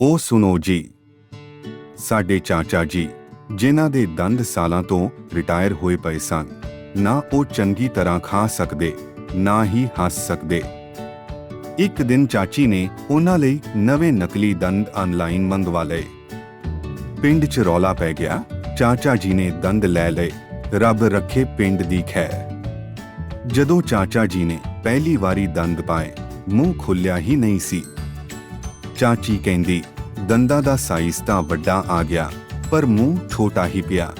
ਉਹ ਸੁਣੋ ਜੀ। ਸਾਡੇ ਚਾਚਾ ਜੀ, ਜਿਨ੍ਹਾਂ ਦੇ ਦੰਦ ਸਾਲਾਂ ਤੋਂ ਰਿਟਾਇਰ ਹੋਏ ਪਏ ਸਨ, ਨਾ ਉਹ ਚੰਗੀ ਤਰ੍ਹਾਂ ਖਾ ਸਕਦੇ, ਨਾ ਹੀ ਹੱਸ ਸਕਦੇ। ਇੱਕ ਦਿਨ ਚਾਚੀ ਨੇ ਉਹਨਾਂ ਲਈ ਨਵੇਂ ਨਕਲੀ ਦੰਦ ਆਨਲਾਈਨ ਮੰਗਵਾ ਲਏ। ਪਿੰਡ 'ਚ ਰੌਲਾ ਪੈ ਗਿਆ, ਚਾਚਾ ਜੀ ਨੇ ਦੰਦ ਲੈ ਲਏ, ਰੱਬ ਰੱਖੇ ਪਿੰਡ ਦੀ ਖੈਰ। ਜਦੋਂ ਚਾਚਾ ਜੀ ਨੇ ਪਹਿਲੀ ਵਾਰੀ ਦੰਦ ਪਾਏ, ਮੂੰਹ ਖੁੱਲਿਆ ਹੀ ਨਹੀਂ ਸੀ। ਚਾਚੀ ਕਹਿੰਦੀ, ਦੰਦਾਂ ਦਾ ਸਾਈਜ਼ ਤਾਂ ਵੱਡਾ ਆ ਗਿਆ, ਪਰ ਮੂੰਹ ਛੋਟਾ ਹੀ ਪਿਆ।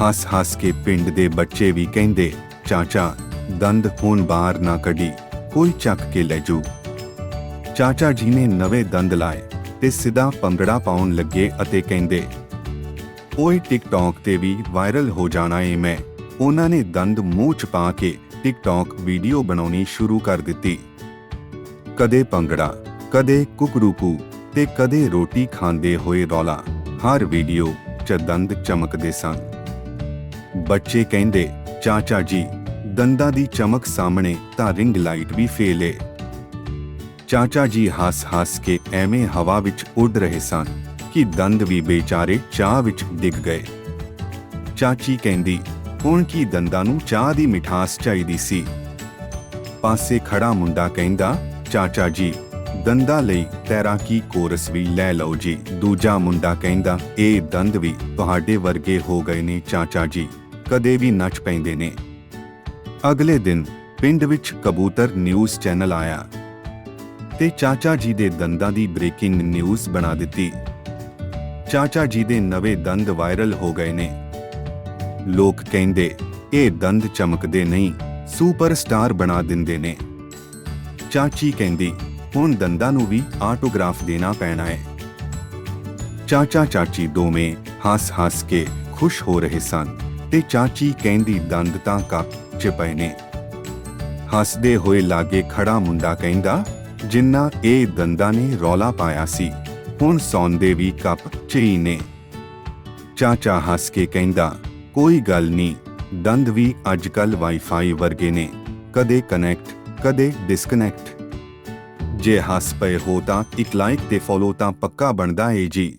ਹੱਸ ਹੱਸ ਕੇ ਪਿੰਡ ਦੇ ਬੱਚੇ ਵੀ ਕਹਿੰਦੇ, ਚਾਚਾ, ਦੰਦ ਹੁਣ ਬਾਹਰ ਨਾ ਕੱਢੀ, ਕੋਈ ਚੱਕ ਕੇ ਲੈ ਜੂ ਚਾਚਾ ਜੀ ਨੇ ਨਵੇਂ ਦੰਦ ਲਾਏ ਤੇ ਸਿੱਧਾ ਪੰਗੜਾ ਪਾਉਣ ਲੱਗੇ ਅਤੇ ਕਹਿੰਦੇ, ਓਏ ਟਿਕਟੌਕ ਤੇ ਵੀ ਵਾਇਰਲ ਹੋ ਜਾਣਾ ਏ ਮੈਂ। ਉਹਨਾਂ ਨੇ ਦੰਦ ਮੂੰਹ ਚ ਪਾ ਕੇ ਟਿਕਟੌਕ ਵੀਡੀਓ ਬਣਾਉਣੀ ਸ਼ੁਰੂ ਕਰ ਦਿੱਤੀ। ਕਦੇ ਪੰਗੜਾ ਕਦੇ ਕੁਕਰੂਕੂ ਤੇ ਕਦੇ ਰੋਟੀ ਖਾਂਦੇ ਹੋਏ ਰੌਲਾ। ਹਰ ਵੀਡੀਓ ਚ ਦੰਦ ਚਮਕਦੇ ਸਨ। ਬੱਚੇ ਕਹਿੰਦੇ, ਚਾਚਾ ਜੀ, ਦੰਦਾਂ ਦੀ ਚਮਕ ਸਾਹਮਣੇ ਤਾਂ ਰਿੰਗ ਲਾਈਟ ਵੀ ਫੇਲ। ਏ ਚਾਚਾ ਜੀ ਹੱਸ-ਹੱਸ ਕੇ ਐਵੇਂ ਹਵਾ ਵਿੱਚ ਉੱਡ ਰਹੇ ਸਨ ਕਿ ਦੰਦ ਵੀ ਬੇਚਾਰੇ ਚਾਹ ਵਿੱਚ ਡਿੱਗ ਗਏ। ਚਾਚੀ ਕਹਿੰਦੀ, ਹੁਣ ਕੀ ਦੰਦਾਂ ਨੂੰ ਚਾਹ ਦੀ ਮਿਠਾਸ ਚਾਹੀਦੀ ਸੀ? ਪਾਸੇ ਖੜਾ ਮੁੰਡਾ ਕਹਿੰਦਾ, ਚਾਚਾ ਜੀ ਦੰਦਾਂ ਲਈ ਤੈਰਾਕੀ ਕੋਰਸ ਵੀ ਲੈ ਲਓ ਜੀ। ਦੂਜਾ ਮੁੰਡਾ ਕਹਿੰਦਾ, ਇਹ ਦੰਦ ਵੀ ਤੁਹਾਡੇ ਵਰਗੇ ਹੋ ਗਏ ਨੇ ਚਾਚਾ ਜੀ। ਕਦੇ ਵੀ ਨੱਚ ਪੈਂਦੇ ਨੇ। ਅਗਲੇ ਦਿਨ ਪਿੰਡ ਵਿੱਚ ਕਬੂਤਰ ਨਿਊਜ਼ ਚੈਨਲ ਆਇਆ ਤੇ ਚਾਚਾ ਜੀ ਦੇ ਦੰਦਾਂ ਦੀ ਬ੍ਰੇਕਿੰਗ ਨਿਊਜ਼ ਬਣਾ ਦਿੱਤੀ। ਚਾਚਾ ਜੀ ਦੇ ਨਵੇਂ ਦੰਦ ਵਾਇਰਲ ਹੋ ਗਏ ਨੇ। ਲੋਕ ਕਹਿੰਦੇ, ਇਹ ਦੰਦ ਚਮਕਦੇ ਨਹੀਂ ਸੁਪਰਸਟਾਰ ਬਣਾ ਦਿੰਦੇ ਨੇ। ਚਾਚੀ ਕਹਿੰਦੀ ਹੁਣ ਦੰਦਾਂ ਨੂੰ ਵੀ ਆਟੋਗ੍ਰਾਫ ਦੇਣਾ ਪੈਣਾ ਹੈ। ਚਾਚਾ ਚਾਚੀ ਦੋਵੇਂ ਹੱਸ-ਹੱਸ ਕੇ ਖੁਸ਼ ਹੋ ਰਹੇ ਸਨ ਤੇ ਚਾਚੀ ਕਹਿੰਦੀ ਦੰਦ ਤਾਂ ਕੱਪ 'ਚ ਪਏ ਨੇ। ਹੱਸਦੇ ਹੋਏ ਲਾਗੇ ਖੜਾ ਮੁੰਡਾ ਕਹਿੰਦਾ, ਜਿੰਨਾ ਇਹ ਦੰਦਾਂ ਨੇ ਰੌਲਾ ਪਾਇਆ ਸੀ, ਹੁਣ ਸੌਂਦੇ ਵੀ ਕੱਪ ਚੀ ਨੇ। ਚਾਚਾ ਹੱਸ ਕੇ ਕਹਿੰਦਾ, ਕੋਈ ਗੱਲ ਨਹੀਂ ਦੰਦ ਵੀ ਅੱਜਕੱਲ ਵਾਈਫਾਈ ਵਰਗੇ ਨੇ, ਕਦੇ ਕਨੈਕਟ, ਕਦੇ ਡਿਸਕਨੈਕਟ। ਜੇ ਹੱਸ ਪਏ ਹੋ ਤਾਂ ਇੱਕ ਲਾਈਕ ਤੇ ਫੋਲੋ ਤਾਂ ਪੱਕਾ ਬਣਦਾ ਏ ਜੀ।